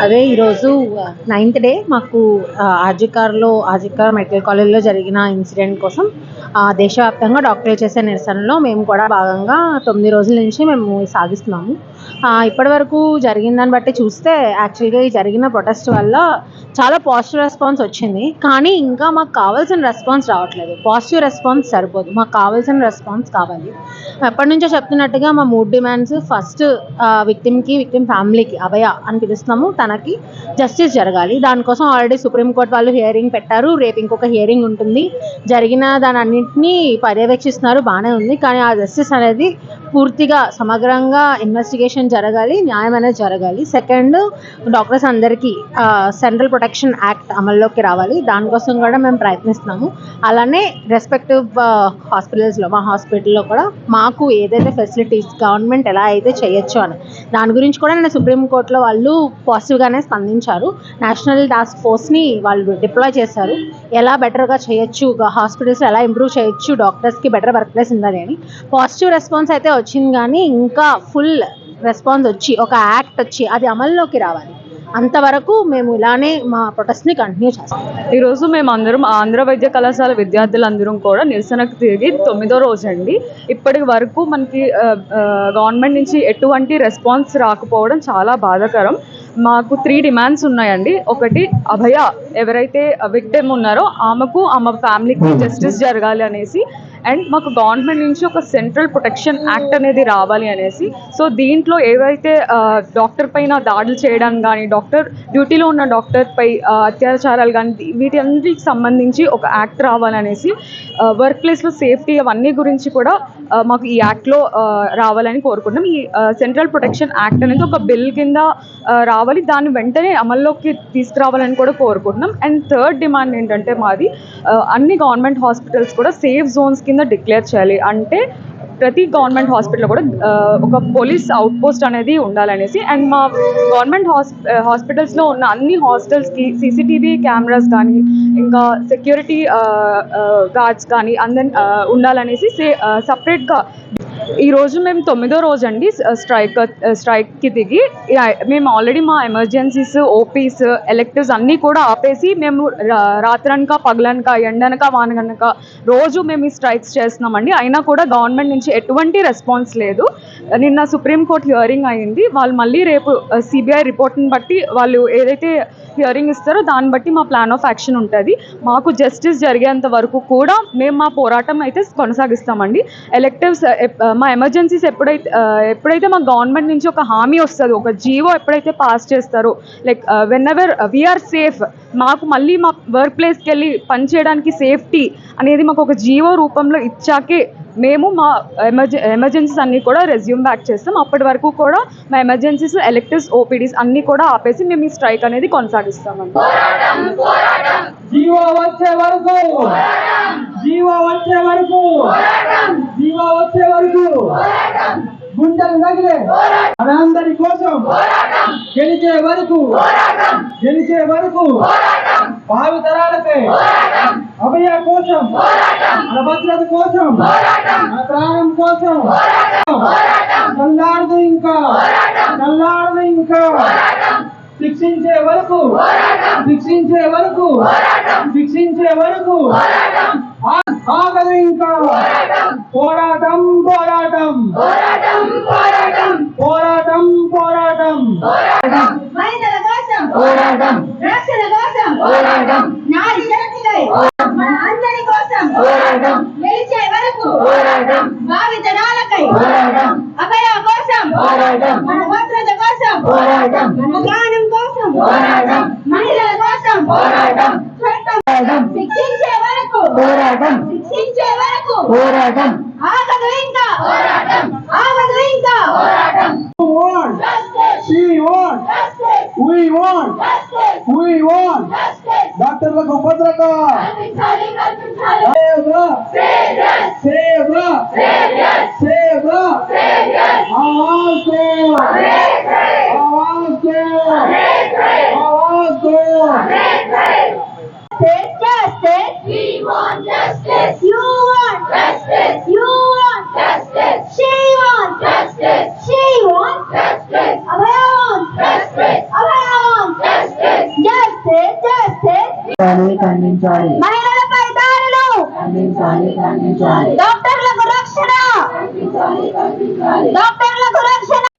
అదే ఈరోజు ninth day మాకు ఆర్జికార్లో ఆర్జికార్ మెడికల్ కాలేజ్లో జరిగిన ఇన్సిడెంట్ కోసం ఆ, దేశవ్యాప్తంగా డాక్టర్లు చేసే నిరసనలో మేము కూడా భాగంగా తొమ్మిది రోజుల నుంచి మేము సాగిస్తున్నాము. ఇప్పటివరకు జరిగిన దాన్ని బట్టి చూస్తే యాక్చువల్గా ఈ జరిగిన ప్రొటెస్ట్ వల్ల చాలా పాజిటివ్ రెస్పాన్స్ వచ్చింది. కానీ ఇంకా మాకు కావాల్సిన రెస్పాన్స్ రావట్లేదు. పాజిటివ్ రెస్పాన్స్ సరిపోదు. మాకు కావాల్సిన రెస్పాన్స్ కావాలి. ఎప్పటి నుంచో చెప్తున్నట్టుగా మా మూడ్ డిమాండ్స్ ఫస్ట్ విక్టిమ్కి విక్టిమ్ ఫ్యామిలీకి అభయ అని పిలుస్తున్నాము. తనకి జస్టిస్ జరగాలి. దానికోసం ఆల్రెడీ సుప్రీంకోర్టు వాళ్ళు హియరింగ్ పెట్టారు. రేపు ఇంకొక హియరింగ్ ఉంటుంది. జరిగిన దాని అన్నింటినీ పర్యవేక్షిస్తున్నారు. బాగానే ఉంది. కానీ ఆ జస్టిస్ అనేది పూర్తిగా సమగ్రంగా ఇన్వెస్టిగేషన్ జరగాలి న్యాయం అనేది జరగాలి. సెకండ్ డాక్టర్స్ అందరికీ సెంట్రల్ ప్రొటెక్షన్ యాక్ట్ అమల్లోకి రావాలి. దానికోసం కూడా మేము ప్రయత్నిస్తున్నాము. అలానే రెస్పెక్టివ్ హాస్పిటల్స్లో మా హాస్పిటల్లో కూడా మాకు ఏదైతే ఫెసిలిటీస్ గవర్నమెంట్ ఎలా అయితే చేయొచ్చు అని. దాని గురించి కూడా నేను సుప్రీంకోర్టులో వాళ్ళు పాజిటివ్గానే స్పందించారు. నేషనల్ టాస్క్ ఫోర్స్ని వాళ్ళు డిప్లాయ్ చేశారు. ఎలా బెటర్గా చేయొచ్చు? హాస్పిటల్స్ ఎలా ఇంప్రూవ్ చేయొచ్చు? డాక్టర్స్కి బెటర్ వర్క్ ప్లేస్ ఉందని. అని పాజిటివ్ రెస్పాన్స్ అయితే వచ్చింది కానీ ఇంకా ఫుల్ రెస్పాన్స్ వచ్చి ఒక యాక్ట్ వచ్చి అది అమల్లోకి రావాలి. అంతవరకు మేము ఇలానే మా ప్రొటెస్ట్ని కంటిన్యూ చేస్తాం. ఈరోజు మేము అందరం ఆంధ్ర వైద్య కళాశాల విద్యార్థులందరం కూడా నిరసనకు తిరిగి తొమ్మిదో రోజు అండి. ఇప్పటి వరకు మనకి గవర్నమెంట్ నుంచి ఎటువంటి రెస్పాన్స్ రాకపోవడం చాలా బాధాకరం. మాకు త్రీ డిమాండ్స్ ఉన్నాయండి. ఒకటి అభయ ఎవరైతే విక్టిమ్ ఉన్నారో ఆమెకు ఆమె ఫ్యామిలీకి జస్టిస్ జరగాలి అనేసి అండ్ మాకు గవర్నమెంట్ నుంచి ఒక సెంట్రల్ ప్రొటెక్షన్ యాక్ట్ అనేది రావాలి అనేసి. సో దీంట్లో ఏవైతే డాక్టర్ పైన దాడులు చేయడం కానీ డాక్టర్ డ్యూటీలో ఉన్న డాక్టర్పై అత్యాచారాలు కానీ వీటి అన్నిటికి సంబంధించి ఒక యాక్ట్ రావాలనేసి వర్క్ ప్లేస్లో సేఫ్టీ అవన్నీ గురించి కూడా మాకు ఈ యాక్ట్లో రావాలని కోరుకుంటున్నాం. ఈ సెంట్రల్ ప్రొటెక్షన్ యాక్ట్ అనేది ఒక బిల్ కింద రావాలి. దాన్ని వెంటనే అమల్లోకి తీసుకురావాలని కూడా కోరుకుంటున్నాం. అండ్ థర్డ్ డిమాండ్ ఏంటంటే మాది అన్ని గవర్నమెంట్ హాస్పిటల్స్ కూడా సేఫ్ జోన్స్ కింద డిక్లేర్ చేయాలి. అంటే ప్రతి గవర్నమెంట్ హాస్పిటల్లో కూడా ఒక పోలీస్ అవుట్ పోస్ట్ అనేది ఉండాలనేసి అండ్ మా గవర్నమెంట్ హాస్ హాస్పిటల్స్లో ఉన్న అన్ని హాస్టల్స్కి సీసీటీవీ కెమెరాస్ కానీ ఇంకా సెక్యూరిటీ గార్డ్స్ కానీ అందరి ఉండాలనేసి సే సపరేట్గా ఈరోజు మేము తొమ్మిదో రోజు అండి స్ట్రైక్ స్ట్రైక్కి దిగి మేము ఆల్రెడీ మా ఎమర్జెన్సీస్ ఓపీస్ ఎలెక్టివ్స్ అన్నీ కూడా ఆపేసి మేము రా- రాత్రనక పగలనక ఎండనక వానగనక రోజు మేము ఈ స్ట్రైక్స్ చేస్తున్నామండి. అయినా కూడా గవర్నమెంట్ నుంచి ఎటువంటి రెస్పాన్స్ లేదు. నిన్న సుప్రీంకోర్టు హియరింగ్ అయింది. వాళ్ళు మళ్ళీ రేపు సిబిఐ రిపోర్ట్ని బట్టి వాళ్ళు ఏదైతే హియరింగ్ ఇస్తారో దాన్ని బట్టి మా ప్లాన్ ఆఫ్ యాక్షన్ ఉంటుంది. మాకు జస్టిస్ జరిగేంత వరకు కూడా మేము మా పోరాటం అయితే కొనసాగిస్తామండి. ఎలెక్టివ్స్ మా ఎమర్జెన్సీస్ ఎప్పుడైతే ఎప్పుడైతే మా గవర్నమెంట్ నుంచి ఒక హామీ వస్తుందో ఒక జీవో ఎప్పుడైతే పాస్ చేస్తారో like whenever we are safe మాకు మళ్ళీ మా వర్క్ ప్లేస్కి వెళ్ళి పనిచేయడానికి సేఫ్టీ అనేది మాకు ఒక జీవో రూపంలో ఇచ్చాకే మేము మా ఎమర్జె ఎమర్జెన్సీస్ అన్నీ కూడా రెజ్యూమ్ బ్యాక్ చేస్తాం. అప్పటి వరకు కూడా మా ఎమర్జెన్సీస్ ఎలెక్టివ్స్ ఓపీడీస్ అన్నీ కూడా ఆపేసి మేము ఈ స్ట్రైక్ అనేది కొనసాగిస్తామండి. జీవో వచ్చే వరకు! జీవో వచ్చే వరకు జీవో వచ్చే వరకు గుండెలు నగిలే మనందరి కోసం గెలిచే వరకు గెలిచే వరకు భావి తరాలకై అభయ కోసం మన భద్రత కోసం మన ప్రాణం కోసం చల్లారదు ఇంకా. చల్లారదు ఇంకా. శిక్షించే వరకు శిక్షించే వరకు శిక్షించే వరకు ఆ- ఆగదు ఇంకా పోరాటం పోరాటం పోరాటం పోరాటం మహిళల కోసం పోరాటం రక్షణ కోసం పోరాటం నారి శక్తికై మన అందరి కోసం పోరాటం గెలిచే వరకు పోరాటం భావి తరాలకై పోరాటం అభయ కోసం పోరాటం మన భద్రత కోసం పోరాటం మన ప్రాణం కోసం పోరాటం మహిళల కోసం పోరాటం చట్టం పోరాటం. శిక్షించే వరకు. పోరాటం. శిక్షించే వరకు పోరాటం. ఆగదు ఇంకా. ఆగదు ఇంకా want. She want. We want. We want. డాక్టర్లకు భద్రత సేవ సేవ సేవ ఆవాజ్ దో ఆవాజ్ దో ఆవాజ్ దో Justice, we want justice. You want justice. You want justice. She wants justice. She wants justice. Abhaya wants justice. Abhaya wants justice. Justice, justice. ఖండించాలి. మహిళలపై దాడులు ఖండించాలి ఖండించాలి. డాక్టర్లకు రక్షణ. డాక్టర్లకు రక్షణ.